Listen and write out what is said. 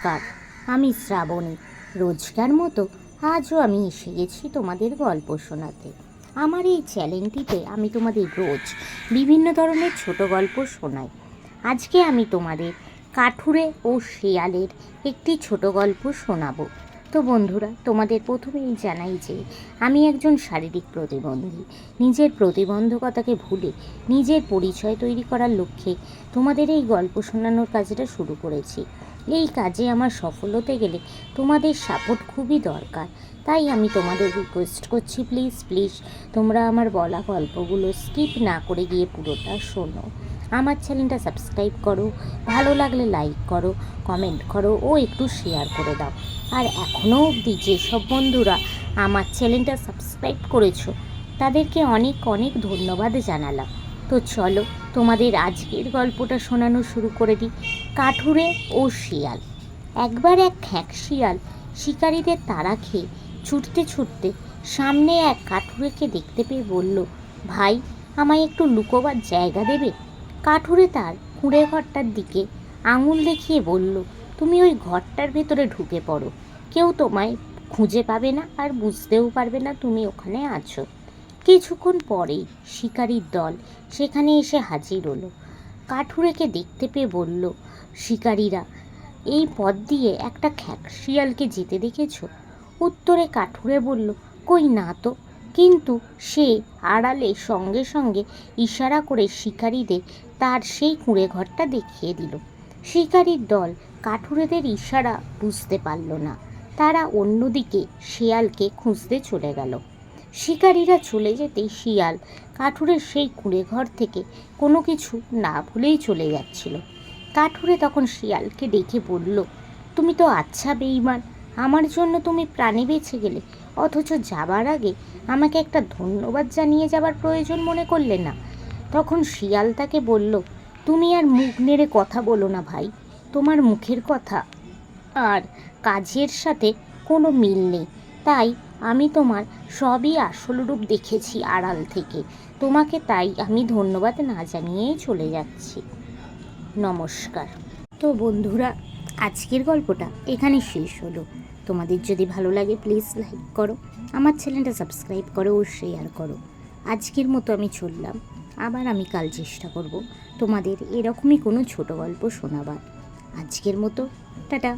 নমস্কার। আমি শ্রাবণী। রোজকার মতো আজও আমি এসে গেছি তোমাদের গল্প শোনাতে। আমার এই চ্যানেলটিতে আমি তোমাদের রোজ বিভিন্ন ধরনের ছোট গল্প শোনাই। আজকে আমি তোমাদের কাঠুরে ও শিয়ালের একটি ছোট গল্প শোনাবো। তো বন্ধুরা, তোমাদের প্রথমেই জানাই যে আমি একজন শারীরিক প্রতিবন্ধী। নিজের প্রতিবন্ধকতাকে ভুলে নিজের পরিচয় তৈরি করার লক্ষ্যে তোমাদের এই গল্প শোনানোর কাজটা শুরু করেছি। এই কাজে আমার সফল হতে গেলে তোমাদের সাপোর্ট খুবই দরকার। তাই আমি তোমাদের রিকোয়েস্ট করছি প্লিজ প্লিজ তোমরা আমার বলা গল্পগুলো স্কিপ না করে গিয়ে পুরোটা শোনো। আমার চ্যানেলটা সাবস্ক্রাইব করো, ভালো লাগলে লাইক করো, কমেন্ট করো ও একটু শেয়ার করে দাও। আর এখনও অবধি যেসব বন্ধুরা আমার চ্যানেলটা সাবস্ক্রাইব করেছ, তাদেরকে অনেক অনেক ধন্যবাদ জানালাম। তো চলো, তোমাদের আজকের গল্পটা শোনানো শুরু করে দিই। কাঠুরে ও শিয়াল। একবার এক খ্যাঁক শিয়াল শিকারীদের তাড়া খেয়ে ছুটতে ছুটতে সামনে এক কাঠুরেকে দেখতে পেয়ে বলল, ভাই, আমায় একটু লুকোবার জায়গা দেবে? কাঠুরে তার কুঁড়ে ঘরটার দিকে আঙুল দেখিয়ে বলল, তুমি ওই ঘরটার ভেতরে ঢুকে পড়ো। কেউ তোমায় খুঁজে পাবে না আর বুঝতেও পারবে না তুমি ওখানে আছো। কিছুক্ষণ পরেই শিকারীর দল সেখানে এসে হাজির হলো। কাঠুরেকে দেখতে পেয়ে বলল, শিকারীরা, এই পথ দিয়ে একটা খ্যাক শিয়ালকে যেতে দেখেছ? উত্তরে কাঠুরে বলল, কই না তো। কিন্তু সে আড়ালে সঙ্গে সঙ্গে ইশারা করে শিকারীদের তার সেই কুঁড়ে ঘরটা দেখিয়ে দিল। শিকারীর দল কাঠুরেদের ইশারা বুঝতে পারল না। তারা অন্যদিকে শিয়ালকে খুঁজতে চলে গেল। শিকারীরা চলে যেতেই শিয়াল কাঠুরের সেই কুঁড়ে ঘর থেকে কোনো কিছু না ভুলেই চলে যাচ্ছিল। কাঠুরে তখন শিয়ালকে ডেকে বলল, তুমি তো আচ্ছা বেইমান আমার জন্য তুমি প্রাণী বেঁচে গেলে। অথচ যাবার আগে আমাকে একটা ধন্যবাদ জানিয়ে যাবার প্রয়োজন মনে করলে না। তখন শিয়াল তাকে বলল, তুমি আর মুখ নেড়ে কথা বলো না ভাই। তোমার মুখের কথা আর কাজের সাথে কোনো মিল নেই। তাই আমি তোমার সবই আসল রূপ দেখেছি আড়াল থেকে। তোমাকে তাই আমি ধন্যবাদ না জানিয়েই চলে যাচ্ছি। নমস্কার। তো বন্ধুরা, আজকের গল্পটা এখানে শেষ হলো। তোমাদের যদি ভালো লাগে প্লিজ লাইক করো। আমার চ্যানেলটা সাবস্ক্রাইব করো ও শেয়ার করো। আজকের মতো আমি চললাম। আবার আমি কাল চেষ্টা করব তোমাদের এরকমই কোনো ছোট গল্প শোনাবার। আজকের মতো, টাটা।